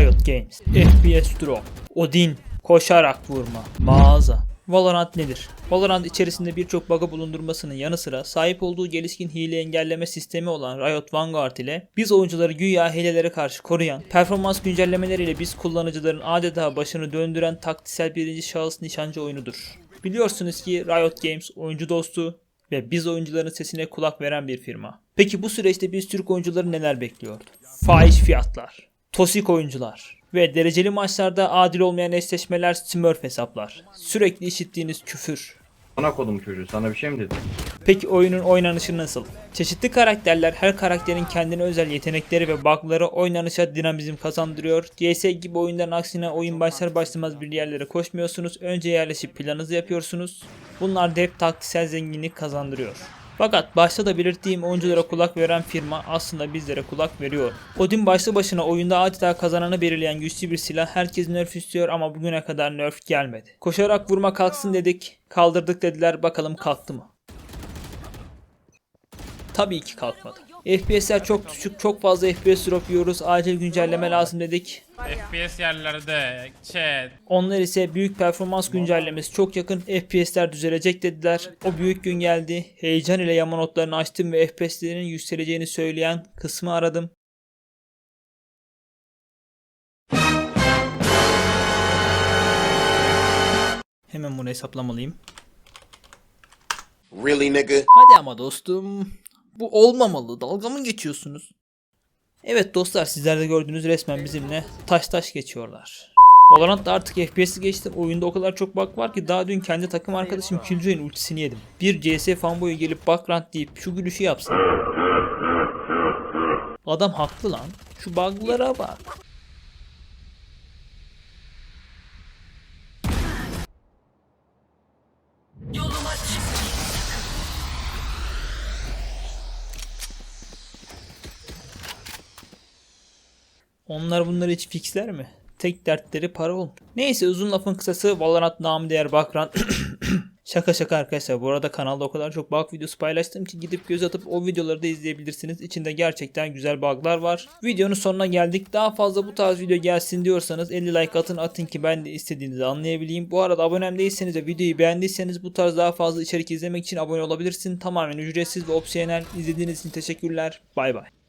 Riot Games, FPS Drop, Odin, koşarak vurma, mağaza. Valorant nedir? Valorant içerisinde birçok bug'ı bulundurmasının yanı sıra sahip olduğu gelişkin hile engelleme sistemi olan Riot Vanguard ile biz oyuncuları güya hilelere karşı koruyan, performans güncellemeleriyle biz kullanıcıların adeta başını döndüren taktiksel birinci şahıs nişancı oyunudur. Biliyorsunuz ki Riot Games oyuncu dostu ve biz oyuncuların sesine kulak veren bir firma. Peki bu süreçte biz Türk oyuncuları neler bekliyordu? Fahiş fiyatlar, tosik oyuncular ve dereceli maçlarda adil olmayan eşleşmeler smurf hesaplar. Sürekli işittiğiniz küfür. Ana kodum çocuğu sana bir şey mi dedi? Peki oyunun oynanışı nasıl? Çeşitli karakterler her karakterin kendine özel yetenekleri ve bug'ları oynanışa dinamizm kazandırıyor. CS gibi oyunların aksine oyun başlar başlamaz bir yerlere koşmuyorsunuz. Önce yerleşip planınızı yapıyorsunuz. Bunlar da hep taktiksel zenginlik kazandırıyor. Fakat başta da belirttiğim oyunculara kulak veren firma aslında bizlere kulak veriyor. Odin başlı başına oyunda adeta kazananı belirleyen güçlü bir silah herkes nerf istiyor ama bugüne kadar nerf gelmedi. Koşarak vurma kalksın dedik, kaldırdık dediler bakalım kalktı mı? Tabii ki kalkmadı. FPS'ler çok düşük, çok fazla FPS drop yiyoruz, acil güncelleme lazım dedik. FPS yerlerde chat. Onlar ise büyük performans güncellemesi çok yakın FPS'ler düzelecek dediler. O büyük gün geldi. Heyecan ile yama notlarını açtım ve FPS'lerin yükseleceğini söyleyen kısmı aradım. Hemen bunu hesaplamalıyım. Really, nigga? Hadi ama dostum. Bu olmamalı. Dalga mı geçiyorsunuz? Evet dostlar sizler de gördüğünüz resmen bizimle taş taş geçiyorlar. Valorant'ta artık FPS'i geçtim. Oyunda o kadar çok bug var ki daha dün kendi takım arkadaşım Killjoy'un ultisini yedim. Bir CS fanboyu gelip bakrant deyip şu gülüşü yapsın. Adam haklı lan. Şu bug'lara bak. Onlar bunları hiç fixler mi? Tek dertleri para ol. Neyse uzun lafın kısası Valorant namı değer Bakran. şaka şaka arkadaşlar. Bu arada kanalda o kadar çok bug videosu paylaştım ki gidip göz atıp o videoları da izleyebilirsiniz. İçinde gerçekten güzel buglar var. Videonun sonuna geldik. Daha fazla bu tarz video gelsin diyorsanız 50 like atın atın ki ben de istediğinizi anlayabileyim. Bu arada abonem değilseniz ve videoyu beğendiyseniz bu tarz daha fazla içerik izlemek için abone olabilirsin. Tamamen ücretsiz ve opsiyonel. İzlediğiniz için teşekkürler. Bay bay.